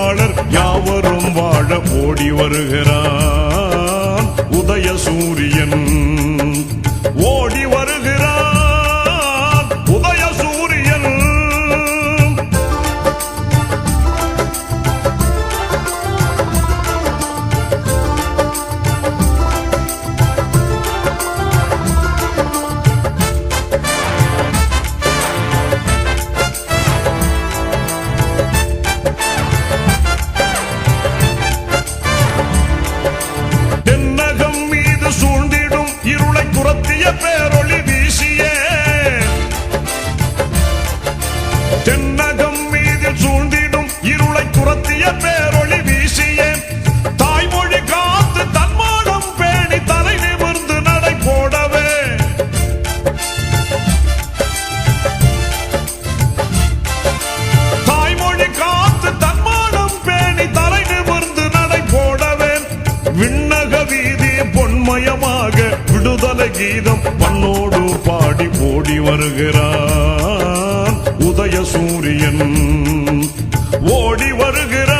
உழைப்பாளர் யாவரும் வாழ ஓடி வருகிறான். உதய சூரிய வருகிறார்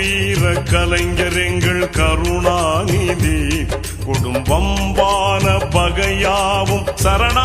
வீர கலைஞர் எங்கள் கருணாநிதி குடும்பம்பான பகையாவும் சரணா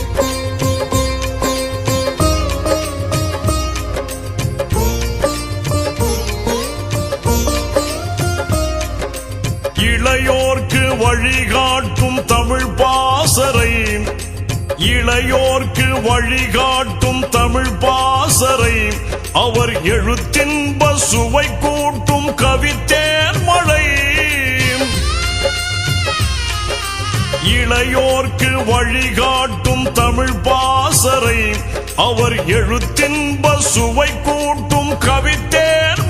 வழிகாட்டும் தமிழ் பாசறை. இளையோர்க்கு வழிகாட்டும் தமிழ் பாசறை. அவர் எழுத்தின்ப சுவை கூட்டும் கவித்தேன் மழை. இளையோர்க்கு வழிகாட்டும் தமிழ் பாசறை. அவர் எழுத்தின்ப சுவை கூட்டும் கவித்தேன்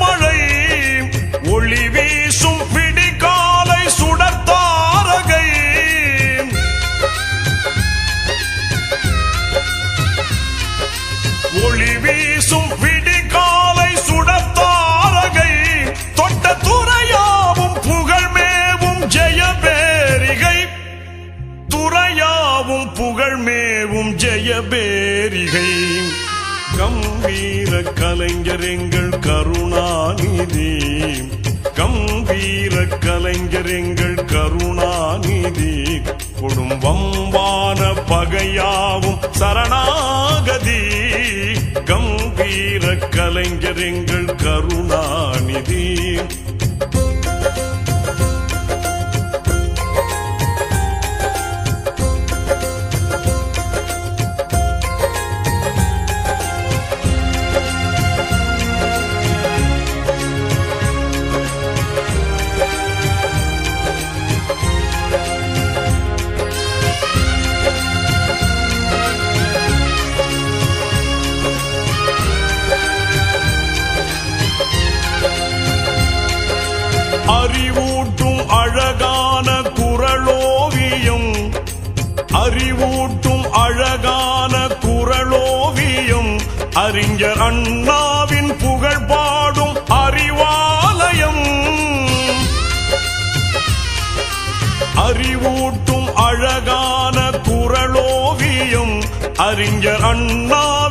பேரிகை. கம்பீர கலைஞர் எங்கள் கருணாநிதி. கம்பீர கலைஞர் எங்கள் கருணாநிதி. குடும்பம்பான பகையாவும் சரணாகதி. கம்பீர கலைஞர் எங்கள் கருணாநிதி. அழகான குரலோவியம் அறிஞர் அண்ணாவின் புகழ் பாடும் அறிவாலயம். அறிவூட்டும் அழகான குரலோவியம் அறிஞர் அண்ணாவின்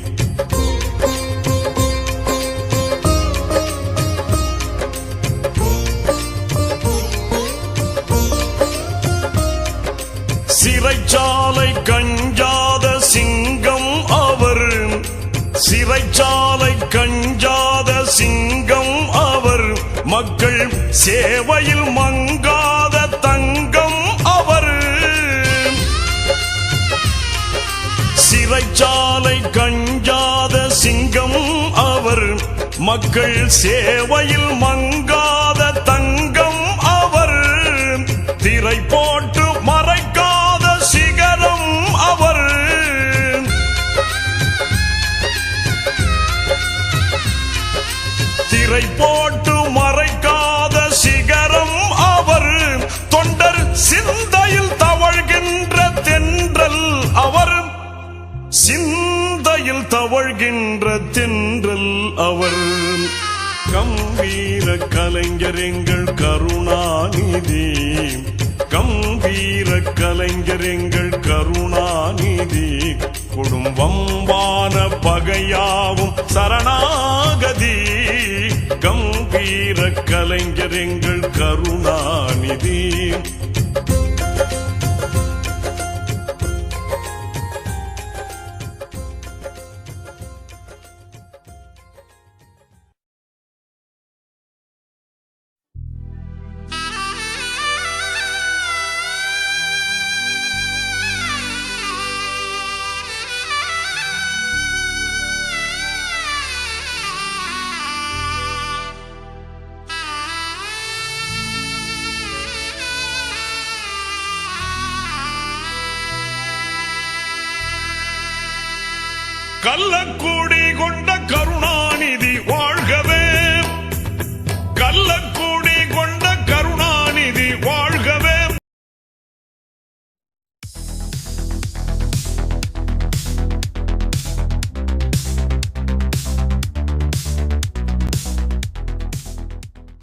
சிறைச்சாலை கஞ்சாத சிங்கம் அவர். சிறைச்சாலை கஞ்சாத சிங்கம் அவர். மக்கள் சேவையில் மங்காத தங்கம் அவர். சிறைச்சாலை கஞ்சாத சிங்கம் அவர். மக்கள் சேவையில் மங்காத தங்கம் அவர். திரை போட்டு தவழ்கின்ற தென்றல் அவர். கம்பீர கலைஞர் எங்கள் கருணாநிதி. கம்பீர கலைஞர் எங்கள் கருணாநிதி. குடும்பம்பான பகையாவும் சரணாகதி. கம்பீர கலைஞர் எங்கள் கருணாநிதி. கள்ளக்கூடி கொண்ட கருணாநிதி.